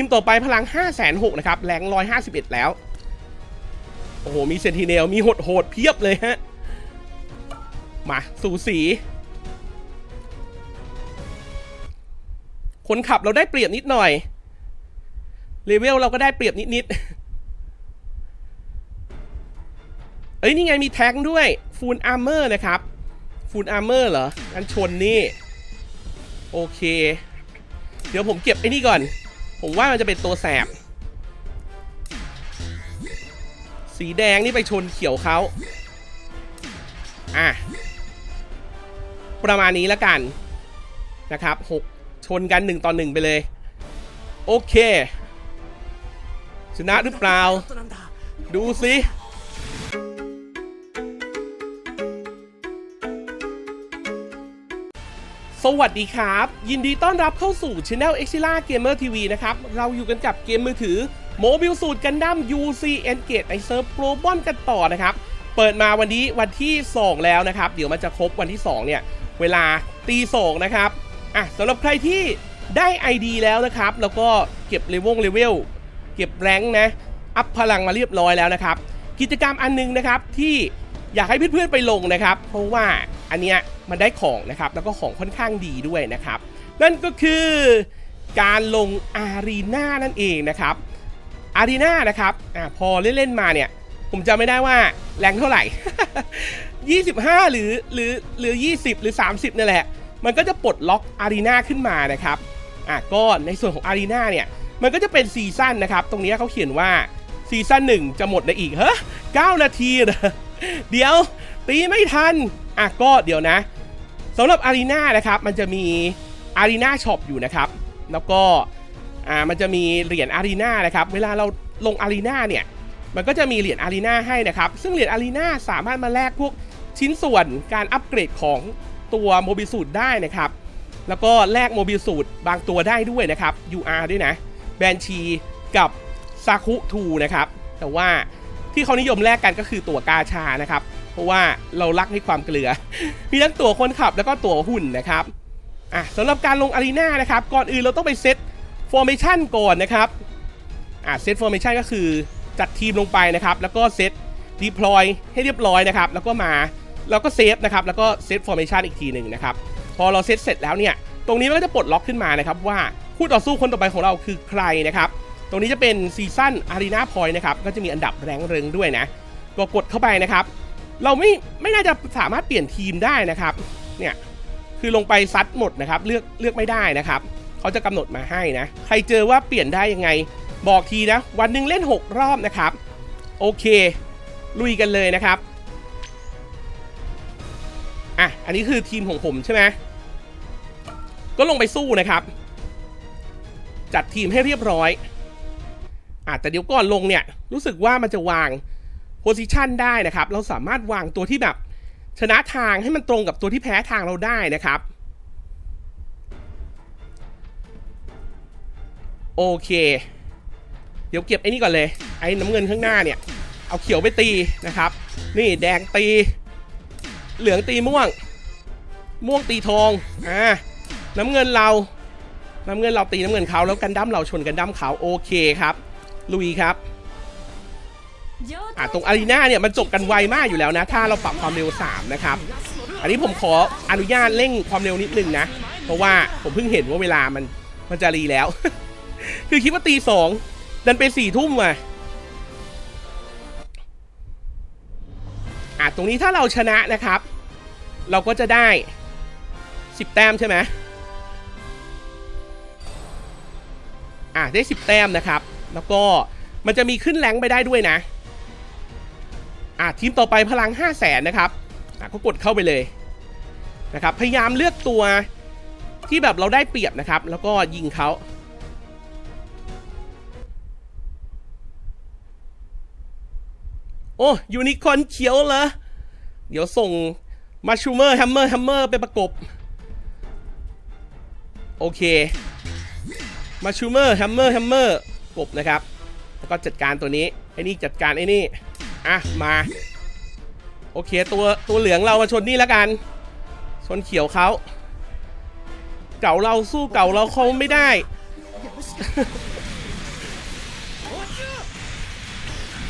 ทีมต่อไปพลัง 5 6 0 0นะครับ แรง 151 แล้ว โอ้โห มีเซนติเนล มีโหดโหดเพียบเลยฮะ มา สูสี คนขับเราได้เปรียบนิดหน่อย เลเวลเราก็ได้เปรียบนิดๆ เอ้ย นี่ไงมีแท็งด้วย ฟูลอาร์เมอร์นะครับ ฟูลอาร์เมอร์เหรอกันชนนี่ โอเค เดี๋ยวผมเก็บไอ้นี่ก่อน ผมว่ามันจะเป็นตัวแสบ สีแดงนี่ไปชนเขียวเขาอะ ประมาณนี้แล้วกันนะครับหกชนกันหนึ่งต่อหนึ่งไปเลย โอเค ชนะหรือเปล่า ดูสิ วัสดีครับ ยินดีต้อนรับเข้าสู่ Channel e x i l a Gamer TV นะครับ เราอยู่กันกับเกมมือถือโมบิลสูตรกันดั้ม UC Engage ในเซิร์ฟโปรบอนกันต่อนะครับ เปิดมาวันนี้วันที่ 2 แล้วนะครับ เดี๋ยวมันจะครบวันที่ 2 เนี่ย เวลาตีสองนะครับอะสำหรับใครที่ได้ ID แล้วนะครับ แล้วก็เก็บเลเวลเลเวลเก็บแรงนะ อัพพลังมาเรียบร้อยแล้วนะครับ กิจกรรมอันนึงนะครับที่อยากให้เพื่อนๆไปลงนะครับ เพราะว่าอันเนี้ย มันได้ของนะครับ แล้วก็ของค่อนข้างดีด้วยนะครับ นั่นก็คือการลงอารีนานั่นเองนะครับ อารีนานะครับอ่าพอเล่นๆมาเนี่ย ผมจำไม่ได้ว่าแรงเท่าไหร่ 25 หรือหรือหรือ 20 หรือ 30นี่แหละ มันก็จะปลดล็อกอารีนาขึ้นมานะครับอะก็ในส่วนของอารีนาเนี่ย มันก็จะเป็นซีซั่นนะครับ ตรงนี้เขาเขียนว่าซีซั่นหนึ่งจะหมดในอีกเฮ้9นาทีเหรอเดี๋ยวตีไม่ทันอะก็เดี๋ยวนะ สำหรับอารีนานะครับมันจะมีอารีนาช็อปอยู่นะครับ แล้วก็อ่ามันจะมีเหรียญอารีนานะครับ เวลาเราลงอารีนาเนี่ย มันก็จะมีเหรียญอารีนาให้นะครับ ซึ่งเหรียญอารีนาสามารถมาแลกพวกชิ้นส่วนการอัปเกรดของตัวโมบิสูตรได้นะครับ แล้วก็แลกโมบิสูตรบางตัวได้ด้วยนะครับ UR ด้วยนะแบนชีกับซาคุทูนะครับ แต่ว่าที่เขานิยมแลกกันก็คือตัวกาชานะครับ ราะว่าเรารักในความเกลือ มีทั้งตั๋วคนขับแล้วก็ตั๋วหุ่นนะครับอะสำหรับการลงอารีนานะครับก่อนอื่นเราต้องไปเซตฟอร์เมชันก่อนนะครับอะเซตฟอร์เมชันก็คือจัดทีมลงไปนะครับ แล้วก็เซตดีพลอยให้เรียบร้อยนะครับ แล้วก็มาแล้วก็เซฟนะครับ แล้วก็เซตฟอร์เมชันอีกทีหนึ่งนะครับ พอเราเซตเสร็จแล้วเนี่ย ตรงนี้มันก็จะปลดล็อกขึ้นมานะครับ ว่าคู่ต่อสู้คนต่อไปของเราคือใครนะครับ ตรงนี้จะเป็นซีซั่นอารีนาพอยต์นะครับ ก็จะมีอันดับแรงเริงด้วยนะ ก็กดเข้าไปนะครับ เราไม่ไม่น่าจะสามารถเปลี่ยนทีมได้นะครับ เนี่ยคือลงไปซัดหมดนะครับ เลือกเลือกไม่ได้นะครับเขาจะกำหนดมาให้นะ ใครเจอว่าเปลี่ยนได้ยังไง บอกทีนะ วันหนึ่งเล่น 6 รอบนะครับ โอเค ลุยกันเลยนะครับอะอันนี้คือทีมของผมใช่ไหมก็ลงไปสู้นะครับ จัดทีมให้เรียบร้อยอะแต่เดี๋ยวก่อนลงเนี่ย รู้สึกว่ามันจะวาง โพซิชันได้นะครับ เราสามารถวางตัวที่แบบชนะทางให้มันตรงกับตัวที่แพ้ทางเราได้นะครับ โอเค เดี๋ยวเก็บไอ้นี่ก่อนเลย ไอ้น้ำเงินข้างหน้าเนี่ย เอาเขียวไปตีนะครับ นี่แดงตี เหลืองตีม่วง ม่วงตีทอง อ่า น้ำเงินเรา น้ำเงินเราตีน้ำเงินเขาแล้วกันดั้มเราชนกันดั้มเขาโอเคครับ ลุยครับ อะตรงอารีนาเนี่ยมันจบกันไวมากอยู่แล้วนะ ถ้าเราปรับความเร็ว 3 นะครับ อันนี้ผมขออนุญาตเร่งความเร็วนิดนึงนะ เพราะว่าผมเพิ่งเห็นว่าเวลามันมันจะรีแล้ว คือคิดว่าตีสองดันไปสี่ทุ่มอะอะตรงนี้ถ้าเราชนะนะครับ เราก็จะได้ 10 แต้มใช่ไหมอะได้ 10 แต้มนะครับ แล้วก็มันจะมีขึ้นแรงไปได้ด้วยนะ อะทีมต่อไปพลัง 5 0 0แสนนะครับอะก็กดเข้าไปเลยนะครับพยายามเลือกตัวที่แบบเราได้เปรียบนะครับ แล้วก็ยิงเขาโอ้ยูนิคอนเขียวเหรอเดี๋ยวส่งมาชูเมอร์แฮมเมอร์แฮมเมอร์ไปประกบ โอเคมาชูเมอร์แฮมเมอร์แฮมเมอร์กบนะครับ แล้วก็จัดการตัวนี้ไอ้นี่จัดการไอ้นี่ อะมา โอเคตัวตัวเหลืองเรามาชนนี่แล้วกัน ชนเขียวเขาเก่าเราสู้เก่าเราเขาไม่ได้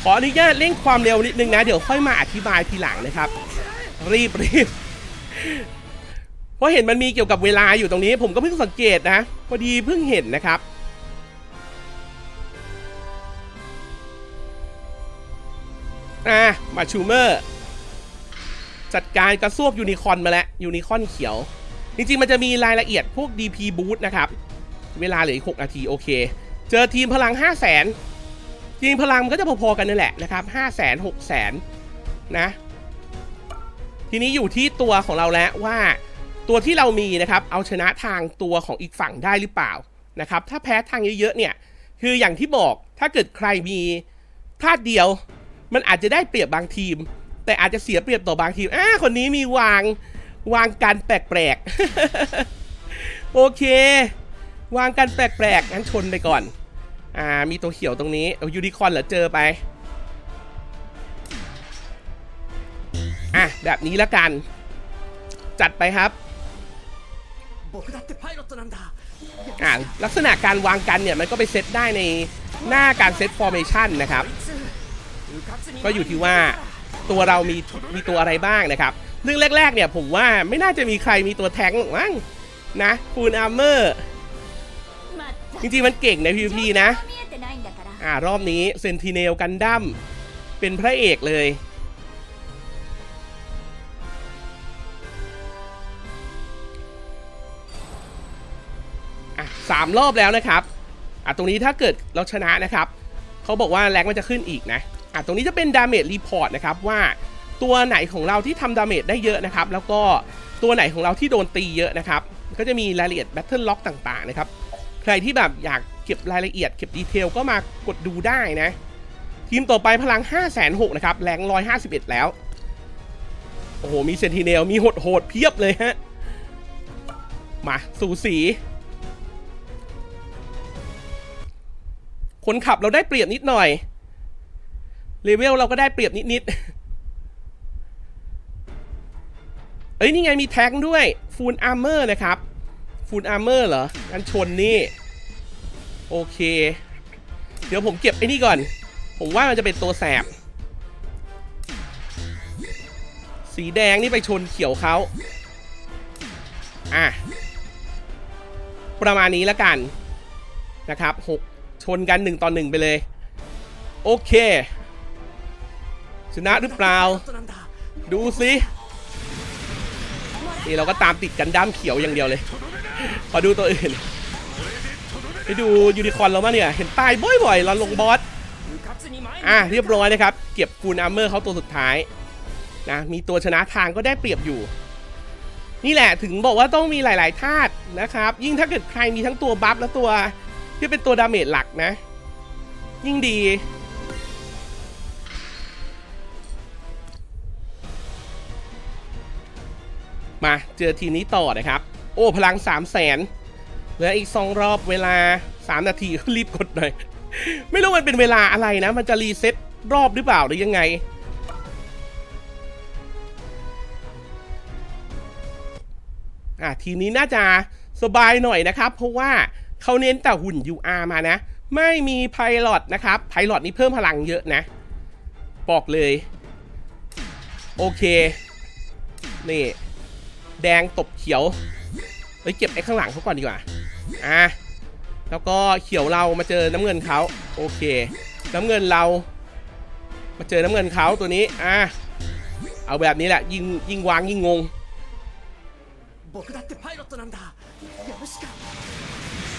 ขออนุญาตเร่งความเร็วนิดนึงนะ เดี๋ยวค่อยมาอธิบายทีหลังนะครับ รีบรีบเพราะเห็นมันมีเกี่ยวกับเวลาอยู่ตรงนี้ ผมก็เพิ่งสังเกตนะพอดีเพิ่งเห็นนะครับ อะมาชูเมอร์ จัดการกระซวกยูนิคอนมาแล้วยูนิคอนเขียว จริงๆ มันจะมีรายละเอียดพวก DP b o o t นะครับ เวลาเหลืออีก 6 นาที โอเค เจอทีมพลัง 5 0 0 0 0 0จริงๆพลังมันก็จะพอๆกันนั่แหละนะครับ 5 0 0 0 0 0 6 0 0 0 0นะ ทีนี้อยู่ที่ตัวของเราแล้วว่าตัวที่เรามีนะครับเอาชนะทางตัวของอีกฝั่งได้หรือเปล่านะครับถ้าแพ้ทางเยอะๆเนี่ยคืออย่างที่บอกถ้าเกิดใครมีพลาดเดียว มันอาจจะได้เปรียบบางทีม แต่อาจจะเสียเปรียบต่อบางทีมอ่าคนนี้มีวางวางการแปลกๆ โอเค วางการแปลกๆงั้นชนไปก่อน อ่า มีตัวเขียวตรงนี้ยูนิคอนเหรอเจอไป อะ แบบนี้ละกัน จัดไปครับอ่าลักษณะการวางกันเนี่ย มันก็ไปเซตได้ในหน้าการเซตฟอร์เมชันนะครับ ก็อยู่ที่ว่าตัวเรามีมีตัวอะไรบ้างนะครับเรื่องแรก ๆ เนี่ยผมว่าไม่น่าจะมีใครมีตัวแท้งหมั้งนะฟูลอาร์เมอร์จริงๆมันเก่งใน PVP นะ อ่ารอบนี้เซนติเนลกันดั้มเป็นพระเอกเลย อะสามรอบแล้วนะครับ อะตรงนี้ถ้าเกิดเราชนะนะครับ เขาบอกว่าแรงมันจะขึ้นอีกนะ อะตรงนี้จะเป็นดาเมจรีพอร์ตนะครับว่าตัวไหนของเราที่ทำดาเมจได้เยอะนะครับ แล้วก็ตัวไหนของเราที่โดนตีเยอะนะครับ ก็จะมีรายละเอียดแบทเทิลล็อกต่างๆนะครับ ใครที่แบบอยากเก็บรายละเอียดเก็บดีเทลก็มากดดูได้นะ ทีมต่อไปพลัง 5 6 0 0 0นะครับ แรง 151 แล้ว โอ้โห มีเซนติเนล มีโหดโหดๆเพียบเลยฮะ มาสูสี คนขับเราได้เปรียบนิดหน่อย เลเวลเราก็ได้เปรียบนิดๆ เอ้ยนี่ไงมีแท็กด้วยฟูลอาร์เมอร์นะครับฟูลอาร์เมอร์เหรองั้นชนนี่ โอเค เดี๋ยวผมเก็บไอ้นี่ก่อน ผมว่ามันจะเป็นตัวแสบ สีแดงนี่ไปชนเขียวเขาอะ ประมาณนี้แล้วกันนะครับหกชนกันหนึ่งต่อหนึ่งไปเลย โอเค ชนะหรือเปล่า ดูสินี่เราก็ตามติดกันด้ามเขียวอย่างเดียวเลยพอดูตัวอื่นไปดูยูนิคอนเรามาเนี่ย เห็นตายบ่อยๆเราลงบอส อะเรียบร้อยนะครับ เก็บฟูลอาร์เมอร์เขาตัวสุดท้ายนะมีตัวชนะทางก็ได้เปรียบอยู่ นี่แหละถึงบอกว่าต้องมีหลายๆธาตุนะครับ ยิ่งถ้าเกิดใครมีทั้งตัวบัฟและตัวที่เป็นตัวดาเมจหลักนะ ยิ่งดี มาเจอทีมนี้ต่อนะครับ โอ้พลัง3 0 0แสนเหลืออีก2รอบเวลา 3 นาทีรีบกดหน่อย ไม่รู้มันเป็นเวลาอะไรนะ มันจะรีเซ็ตรอบหรือเปล่าหรือยังไง อะทีนี้น่าจะสบายหน่อยนะครับ เพราะว่าเขาเน้นแต่หุ่น UR มานะ ไม่มีไพลอตนะครับไพลอตนี่เพิ่มพลังเยอะนะ บอกเลย โอเค นี่ แดงตบเขียวเฮ้ยเก็บไอ้ข้างหลังเขาก่อนดีกว่าอะแล้วก็เขียวเรามาเจอน้ำเงินเขาโอเค น้ำเงินเรา มาเจอน้ำเงินเขาตัวนี้อะเอาแบบนี้แหละยิงยิงวางยิงงง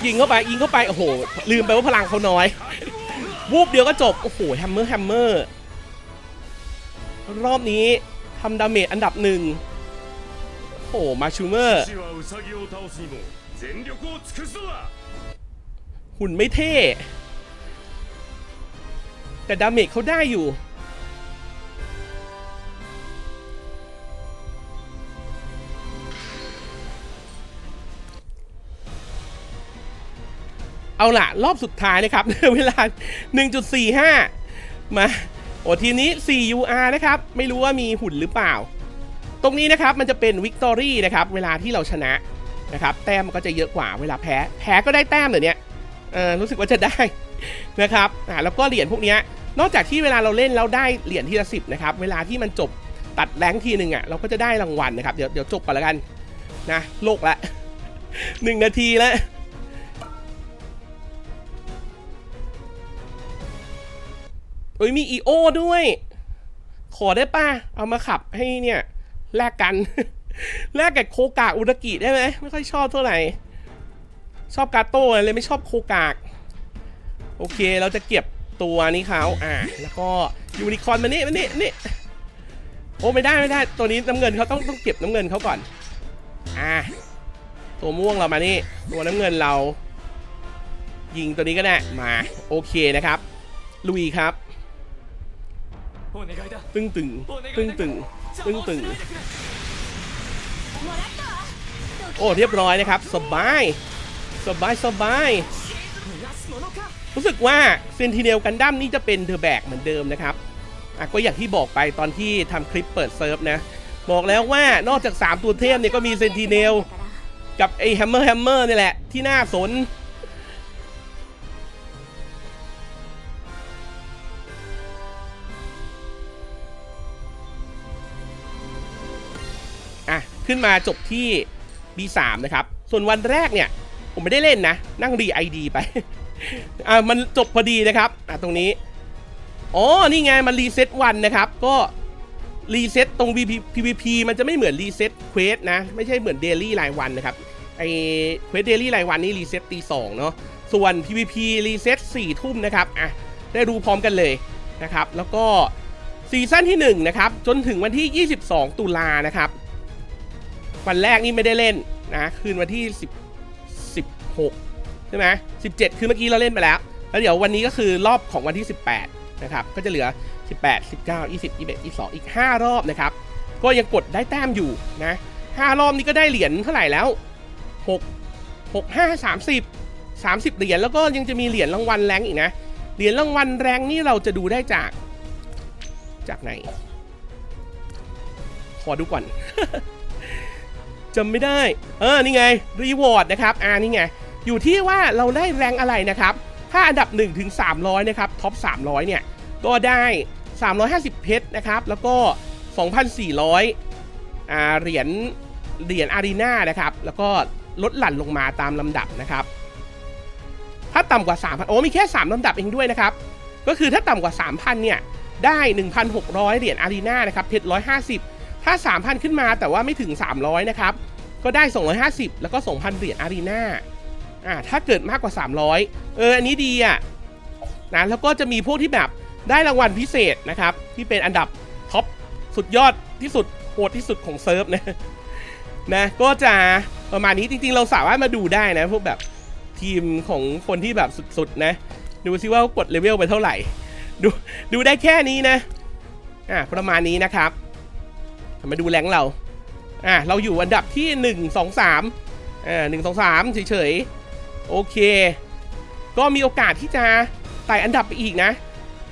ยิงเข้าไปยิงเข้าไปโอ้โห ลืมไปว่าพลังเขาน้อย วูบเดียวก็จบ โอ้โหแฮมเมอร์แฮมเมอร์ รอบนี้ทำดาเมจอันดับหนึ่ง โอ้มาชูเมอร์หุ่นไม่เท่ แต่ดาเมจเขาได้อยู่ เอาล่ะ รอบสุดท้ายนะครับ เวลา 1.45 มา โอ้ทีนี้ 4UR นะครับ ไม่รู้ว่ามีหุ่นหรือเปล่า ตรงนี้นะครับมันจะเป็นวิกตอรี่นะครับเวลาที่เราชนะนะครับแต้มมันก็จะเยอะกว่าเวลาแพ้ แพ้ก็ได้แต้มเหรอเนี่ยเออรู้สึกว่าจะได้นะครับอ่าแล้วก็เหรียญพวกนี้นอกจากที่เวลาเราเล่นแล้วได้เหรียญทีละสิบนะครับเวลาที่มันจบตัดแรงทีหนึ่งอะเราก็จะได้รางวัลนะครับเดี๋ยวเดี๋ยวจบก่อนล้วกันนะโลกละหนึ่งนาทีแล้วเอ้ยมีอีโอด้วย ขอได้ป่ะ เอามาขับให้เนี่ย แลกกัน แลกกับโคกากอุตกิได้ไหมไม่ค่อยชอบเท่าไหร่ ชอบกาโต้เลยไม่ชอบโคกาก โอเคเราจะเก็บตัวนี้เขาอ่าแล้วก็ยูนิคอนมานี่มานี่นี่โอ้ไม่ได้ไม่ได้ ตัวนี้น้ำเงินเขาต้องต้องเก็บน้ำเงินเขาก่อน อ่าตัวม่วงเรามานี่ ตัวน้ำเงินเรา ยิงตัวนี้ก็ได้มา โอเคนะครับ ลุยครับ ตึงตึงตึงตึง ตึ้งตึงโอ้เรียบร้อยนะครับ สบาย สบายสบาย รู้สึกว่าเซนติเนลกันดั้มนี่จะเป็นเธอแบกเหมือนเดิมนะครับอะก็อย่างที่บอกไปตอนที่ทำคลิปเปิดเซิร์ฟนะ บอกแล้วว่านอกจาก 3 ตัวเทพเนี่ยก็มีเซนติเนลกับไอแฮมเมอร์แฮมเมอร์นี่แหละ ที่น่าสน ขึ้นมาจบที่ B3 นะครับ ส่วนวันแรกเนี่ย ผมไม่ได้เล่นนะ นั่งรีไอดีไป อะมันจบพอดีนะครับ อะตรงนี้ อ๋อ นี่ไง มันรีเซ็ตวันนะครับ ก็รีเซ็ตตรง VP PVP มันจะไม่เหมือนรีเซ็ตเควสนะ ไม่ใช่เหมือนเดลี่รายวันนะครับ ไอเควสเดลี่รายวันนี่รีเซ็ตตีสองเนาะ ส่วน PVP รีเซ็ตสี่ทุ่มนะครับ อะ ได้ดูพร้อมกันเลยนะครับ แล้วก็ซีซั่นที่1นะครับ จนถึงวันที่ 22 ตุลานะครับ วันแรกนี่ไม่ได้เล่นนะคืนวันที่10 16ใช่ไหม17 คือเมื่อกี้เราเล่นไปแล้ว แล้วเดี๋ยววันนี้ก็คือรอบของวันที่ 18นะครับก็จะเหลือ 18 19 20 21 22 อีก 5 รอบนะครับก็ยังกดได้แต้มอยู่นะ5รอบนี้ก็ได้เหรียญเท่าไหร่แล้ว 6 6 5 30 30 เหรียญแล้วก็ยังจะมีเหรียญรางวัลแรงอีกนะเหรียญรางวัลแรงนี่เราจะดูได้จากจากไหน ขอดูก่อน จำไม่ได้ เออ นี่ไง รีวอร์ดนะครับ อ่า นี่ไง อยู่ที่ว่าเราได้แรงอะไรนะครับ ถ้าอันดับ1ถึง300 นะครับ ท็อป 300 เนี่ย ก็ได้ 350 เพชรนะครับ แล้วก็ 2,400 อ่า เหรียญ เหรียญอารีนานะครับ แล้วก็ลดหลั่นลงมาตามลำดับนะครับ ถ้าต่ำกว่า 3,000 โอ้ มีแค่ 3ลำดับเองด้วยนะครับ ก็คือถ้าต่ำกว่า 3,000 เนี่ย ได้ 1,600 เหรียญอารีนานะครับ เพชร150 ถ้า 3,000 ขึ้นมาแต่ว่าไม่ถึง 300 นะครับ ก็ได้ 250 แล้วก็ 2,000 เหรียญอารีนาอ่าถ้าเกิดมากกว่า 300 เออ อันนี้ดีอะนะแล้วก็จะมีพวกที่แบบได้รางวัลพิเศษนะครับ ที่เป็นอันดับท็อปสุดยอดที่สุดโหดที่สุดของเซิร์ฟนะนะก็จะประมาณนี้จริงๆ เราสามารถมาดูได้นะ พวกแบบทีมของคนที่แบบสุดๆ นะ ดูซิว่าเขากดเลเวลไปเท่าไหร่ ดูดูได้แค่นี้นะอ่าประมาณนี้นะครับ มาดูแรงเราอะเราอยู่อันดับที่ 1 2 3อ่าหนึ่งสองสามเฉยๆ โอเค ก็มีโอกาสที่จะไต่อันดับไปอีกนะ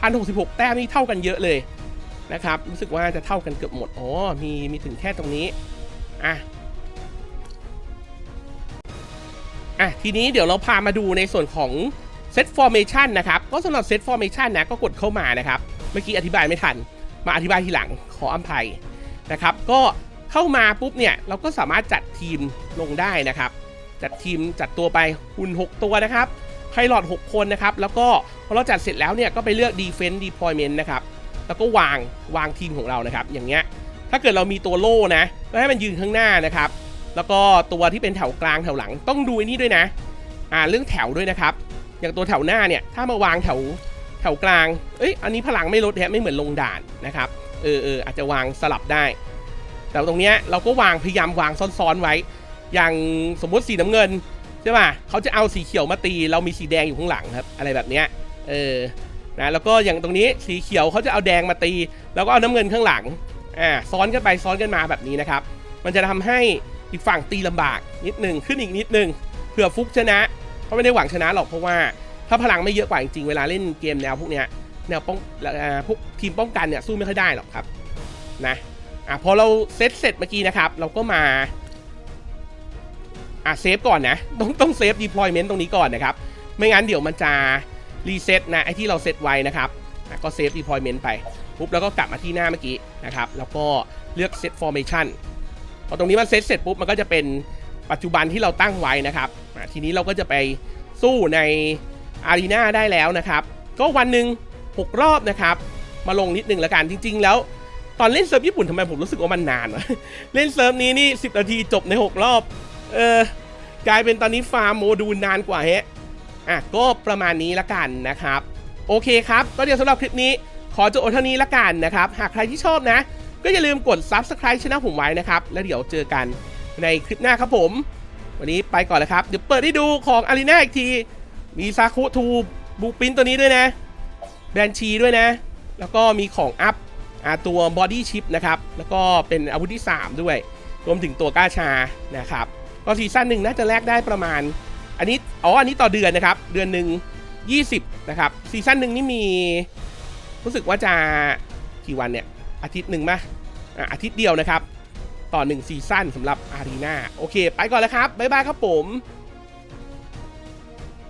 พันหกสิบหกแต้มนี่เท่ากันเยอะเลยนะครับ รู้สึกว่าจะเท่ากันเกือบหมดอ๋อมีมีถึงแค่ตรงนี้อะอะทีนี้เดี๋ยวเราพามาดูในส่วนของ Set Formation นะครับ ก็สำหรับ Set Formation นะก็กดเข้ามานะครับ เมื่อกี้อธิบายไม่ทัน มาอธิบายทีหลังขออภัย นะครับ ก็เข้ามาปุ๊บเนี่ยเราก็สามารถจัดทีมลงได้นะครับ จัดทีมจัดตัวไปหุ่น 6 ตัวนะครับไพลอต6คนนะครับ แล้วก็พอเราจัดเสร็จแล้วเนี่ยก็ไปเลือก Defense Deployment นะครับ แล้วก็วางวางทีมของเรานะครับ อย่างเงี้ย ถ้าเกิดเรามีตัวโล่นะก็ให้มันยืนข้างหน้านะครับ แล้วก็ตัวที่เป็นแถวกลางแถวหลังต้องดูไอ้นี่ด้วยนะ อ่าเรื่องแถวด้วยนะครับ อย่างตัวแถวหน้าเนี่ยถ้ามาวางแถวแถวกลาง เอ้ย อันนี้พลังไม่ลดแฮะไม่เหมือนลงด่านนะครับ เออเอออาจจะวางสลับได้ แต่ตรงเนี้ยเราก็วางพยายามวางซ้อนๆไว้ อย่างสมมุติสีน้ำเงินใช่ป่ะเขาจะเอาสีเขียวมาตี เรามีสีแดงอยู่ข้างหลังครับ อะไรแบบเนี้ยเออนะแล้วก็อย่างตรงนี้สีเขียวเขาจะเอาแดงมาตี แล้วก็เอาน้ำเงินข้างหลังอ่าซ้อนกันไปซ้อนกันมาแบบนี้นะครับ มันจะทำให้อีกฝั่งตีลำบากนิดหนึ่งขึ้นอีกนิดหนึ่งเผื่อฟุกชนะเพราไม่ได้หวังชนะหรอกเพราะว่าถ้าพลังไม่เยอะกว่าจริงๆเวลาเล่นเกมแนวพวกเนี้ย แนวป้องอพวกทีมป้องกันเนี่ยสู้ไม่ค่อยได้หรอกครับนะอะพอเราเซตเสร็จเมื่อกี้นะครับ เราก็มาอะเซฟก่อนนะ ต้องต้องเซฟ deployment ตรงนี้ก่อนนะครับ ไม่งั้นเดี๋ยวมันจะรีเซ็ตนะไอที่เราเซตไว้นะครับก็เซฟ deployment ไปปุ๊บแล้วก็กลับมาที่หน้าเมื่อกี้นะครับ แล้วก็เลือก set formation พอตรงนี้มันเซตเสร็จปุ๊บมันก็จะเป็นปัจจุบันที่เราตั้งไว้นะครับทีนี้เราก็จะไปสู้ในอารีนาได้แล้วนะครับ ก็วันหนึ่ง 6 รอบนะครับ มาลงนิดนึงแล้วกันจริง ๆ แล้ว ตอนเล่นเซิร์ฟญี่ปุ่นทำไมผมรู้สึกว่ามันนานวะเล่นเซิร์ฟนี้นี่ 10 นาทีจบใน 6 รอบ เออกลายเป็นตอนนี้ฟาร์มโมดูลนานกว่าเฮะอะก็ประมาณนี้ละกันนะครับ โอเคครับ ก็เดี๋ยวสำหรับคลิปนี้ขอจบเอาเท่านี้ละกันนะครับ หากใครที่ชอบนะ ก็อย่าลืมกด Subscribe ช่องผมไว้นะครับ แล้วเดี๋ยวเจอกันในคลิปหน้าครับผม วันนี้ไปก่อนแล้วครับ เดี๋ยวเปิดให้ดูของอารีนาอีกที มีซาคุทูบูปินตัวนี้ด้วยนะ แบนชีด้วยนะ แล้วก็มีของอัพตัวบอดี้ชิปนะครับ แล้วก็เป็นอาวุธที่ 3 ด้วย รวมถึงตัวก้าชานะครับ ก็ซีซั่นหนึ่งน่าจะแลกได้ประมาณ อันนี้ อ๋อ อันนี้ต่อเดือนนะครับ เดือนหนึ่ง20 นะครับ ซีซั่นหนึ่งนี่มี รู้สึกว่าจะกี่วันเนี่ย อาทิตย์หนึ่งมะอะอาทิตย์เดียวนะครับ ต่อหนึ่งซีซั่นสำหรับอารีนาโอเค ไปก่อนแล้วครับ บ๊ายบายครับผม